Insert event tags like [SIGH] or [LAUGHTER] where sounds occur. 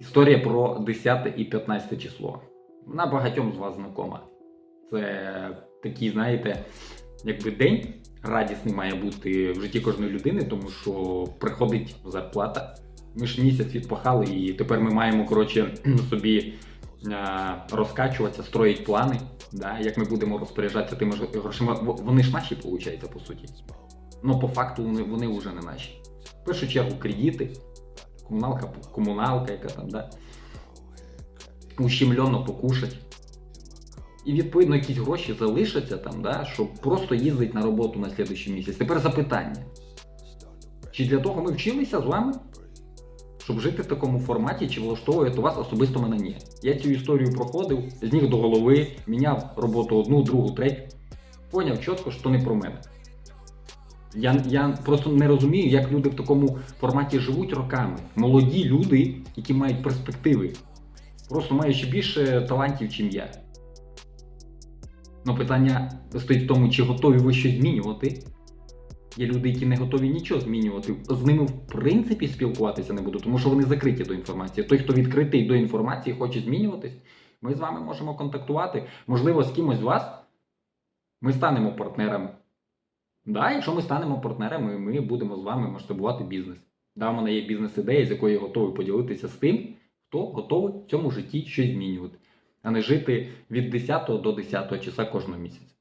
Історія про 10 і 15 число. Вона багатьом з вас знакома. Це такий, знаєте, якби день радісний має бути в житті кожної людини, тому що приходить зарплата. Ми ж місяць відпахали, і тепер ми маємо коротше [CLEARS THROAT] собі а, розкачуватися, строїть плани, да, як ми будемо розпоряджатися тими ж грошима. Вони ж наші, виходить, по суті. Ну, по факту вони, вони вже не наші. В першу чергу кредити, комуналка, комуналка, яка там, да. Ущемлено покушать. І відповідно якісь гроші залишаться там, да, щоб просто їздити на роботу на слідуючий місяць. Тепер запитання. Чи для того ми вчилися з вами? Щоб жити в такому форматі, чи влаштовує то вас особисто мене ні. Я цю історію проходив з ніг до голови, міняв роботу одну, другу, третю. Поняв чітко, що не про мене. Я, я просто не розумію, як люди в такому форматі живуть роками. Молоді люди, які мають перспективи, просто маючи більше талантів, чим я. Ну, питання стоїть в тому, чи готові ви щось змінювати. Є люди, які не готові нічого змінювати. З ними в принципі спілкуватися не буду, тому що вони закриті до інформації. Той, хто відкритий до інформації, хоче змінюватись, ми з вами можемо контактувати. Можливо, з кимось з вас ми станемо партнерами. Да, якщо ми станемо партнерами, ми будемо з вами масштабувати бізнес. Да, в мене є бізнес-ідея, з якою я готовий поділитися з тим, хто готовий в цьому житті щось змінювати, а не жити від 10 до 10 числа кожного місяця.